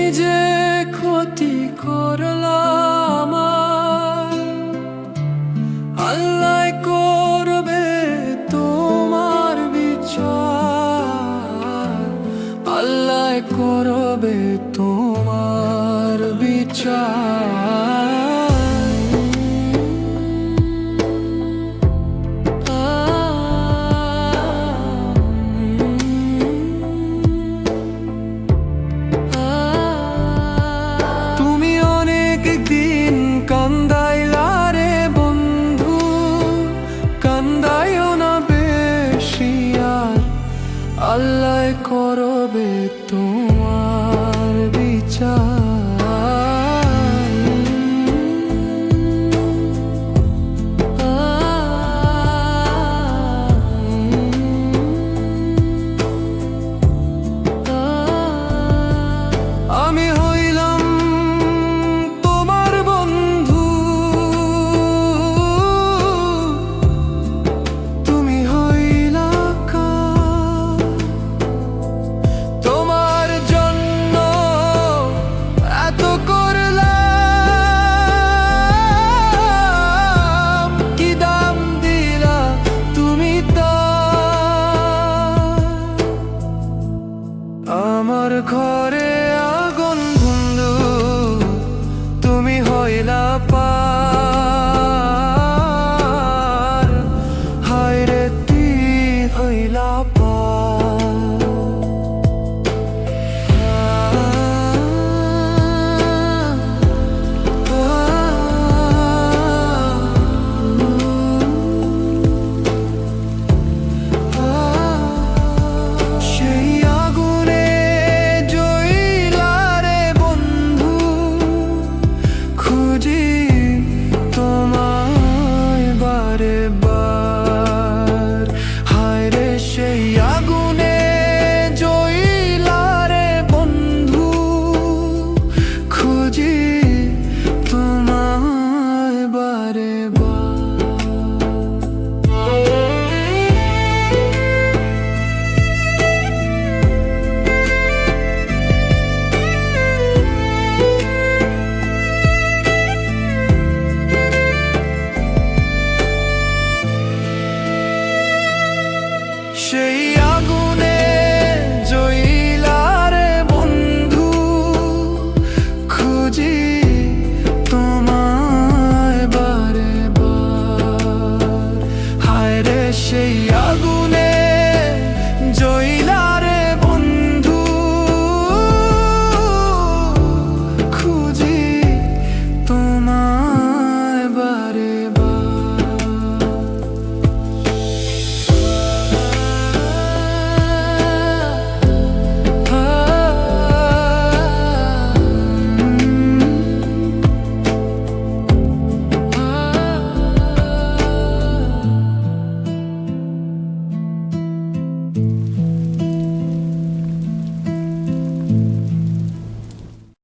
তুমি যে ক্ষতি করলাম আল্লাহ করবে তোমার বিচার। আল্লাহ করবে তোমার বিচার। de todo. আমার ঘরে 一样。